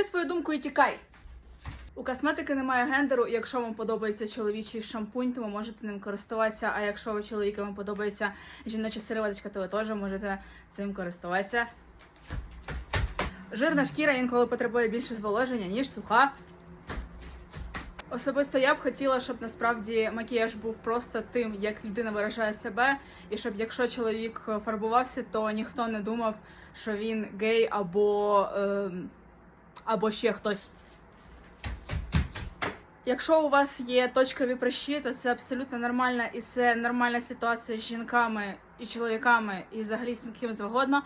Скажи свою думку і тікай. У косметики немає гендеру, і якщо вам подобається чоловічий шампунь, то ви можете ним користуватися. А якщо ви чоловік вам подобається жіноча сироваточка, то ви теж можете цим користуватися. Жирна шкіра інколи потребує більше зволоження, ніж суха. Особисто я б хотіла, щоб насправді макіяж був просто тим, як людина виражає себе, і щоб якщо чоловік фарбувався, то ніхто не думав, що він гей або, ем, або ще хтось. Якщо у вас є точкові прищі, то це абсолютно нормальна і це нормальна ситуація з жінками і чоловіками, і взагалі всім ким завгодно.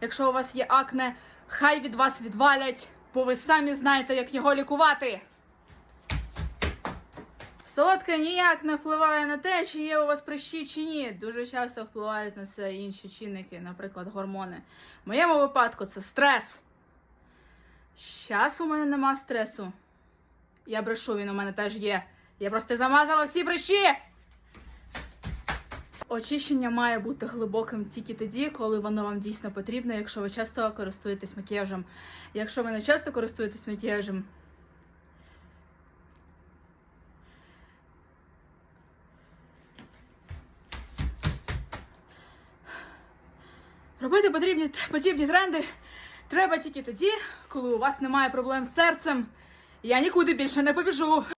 Якщо у вас є акне, хай від вас відвалять, бо ви самі знаєте, як його лікувати. Солодке ніяк не впливає на те, чи є у вас прищі чи ні. Дуже часто впливають на це інші чинники, наприклад, гормони. В моєму випадку це стрес. Щас у мене нема стресу. Я брешу, він у мене теж є. Я просто замазала всі прищі. Очищення має бути глибоким тільки тоді, коли воно вам дійсно потрібно, якщо ви часто користуєтесь макіяжем. Якщо ви не часто користуєтесь макіяжем, Робити потрібні подібні тренди треба тільки тоді, коли у вас немає проблем з серцем. Я нікуди більше не побіжу.